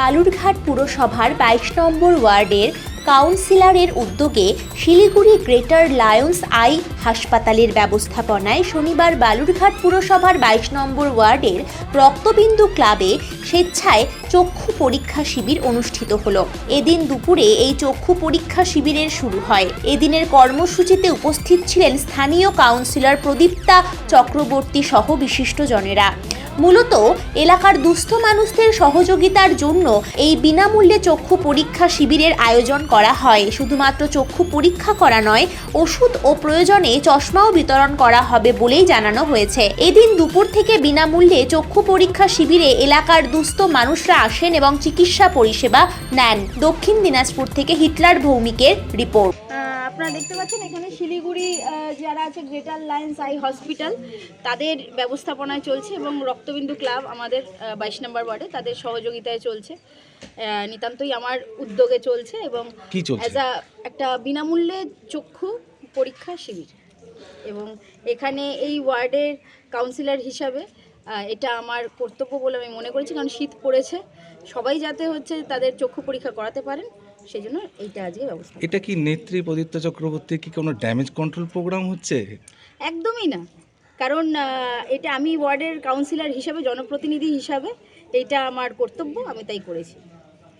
বালুরঘাট পুরসভার বাইশ নম্বর ওয়ার্ডের কাউন্সিলরের উদ্যোগে শিলিগুড়ি গ্রেটার লায়ন্স আই হাসপাতালের ব্যবস্থাপনায় শনিবার বালুরঘাট পুরসভার বাইশ নম্বর ওয়ার্ডের রক্তবিন্দু ক্লাবে স্বেচ্ছায় চক্ষু পরীক্ষা শিবির অনুষ্ঠিত হলো। এদিন দুপুরে এই চক্ষু পরীক্ষা শিবিরের শুরু হয়। এদিনের কর্মসূচিতে উপস্থিত ছিলেন স্থানীয় কাউন্সিলর প্রদীপ্তা চক্রবর্তী সহ বিশিষ্টজনেরা। মূলত এলাকার দুস্থ মানুষদের সহযোগিতার জন্য এই বিনামূল্যে চক্ষু পরীক্ষা শিবিরের আয়োজন করা হয়। শুধুমাত্র চক্ষু পরীক্ষা করা নয়, ওষুধ ও প্রয়োজনে চশমাও বিতরণ করা হবে বলেই জানানো হয়েছে। এদিন দুপুর থেকে বিনামূল্যে চক্ষু পরীক্ষা শিবিরে এলাকার দুস্থ মানুষরা আসেন এবং চিকিৎসা পরিষেবা নেন। দক্ষিণ দিনাজপুর থেকে হিটলার ভৌমিকের রিপোর্ট। আপনারা দেখতে পাচ্ছেন এখানে শিলিগুড়ি যারা আছে গ্রেটার লাইন্স আই হসপিটাল তাদের ব্যবস্থাপনায় চলছে এবং রক্তবিন্দু ক্লাব আমাদের বাইশ নম্বর ওয়ার্ডে তাদের সহযোগিতায় চলছে। নিতান্তই আমার উদ্যোগে চলছে এবং অ্যাজ আ একটা বিনামূল্যে চক্ষু পরীক্ষা শিবির। এবং এখানে এই ওয়ার্ডের কাউন্সিলর হিসাবে এটা আমার কর্তব্য বলে আমি মনে করেছি কারণ শীত পড়েছে। সবাই যাতে হচ্ছে তাদের চক্ষু পরীক্ষা করাতে পারেন সেই জন্য এইটা আজকে ব্যবস্থা। এটা কি নেত্রী প্রদীপ্ত চক্রবর্তী কি কোনো ড্যামেজ কন্ট্রোল প্রোগ্রাম হচ্ছে? একদমই না। কারণ এটা আমি ওয়ার্ডের কাউন্সিলর হিসাবে জনপ্রতিনিধি হিসাবে এটা আমার কর্তব্য আমি তাই করেছি।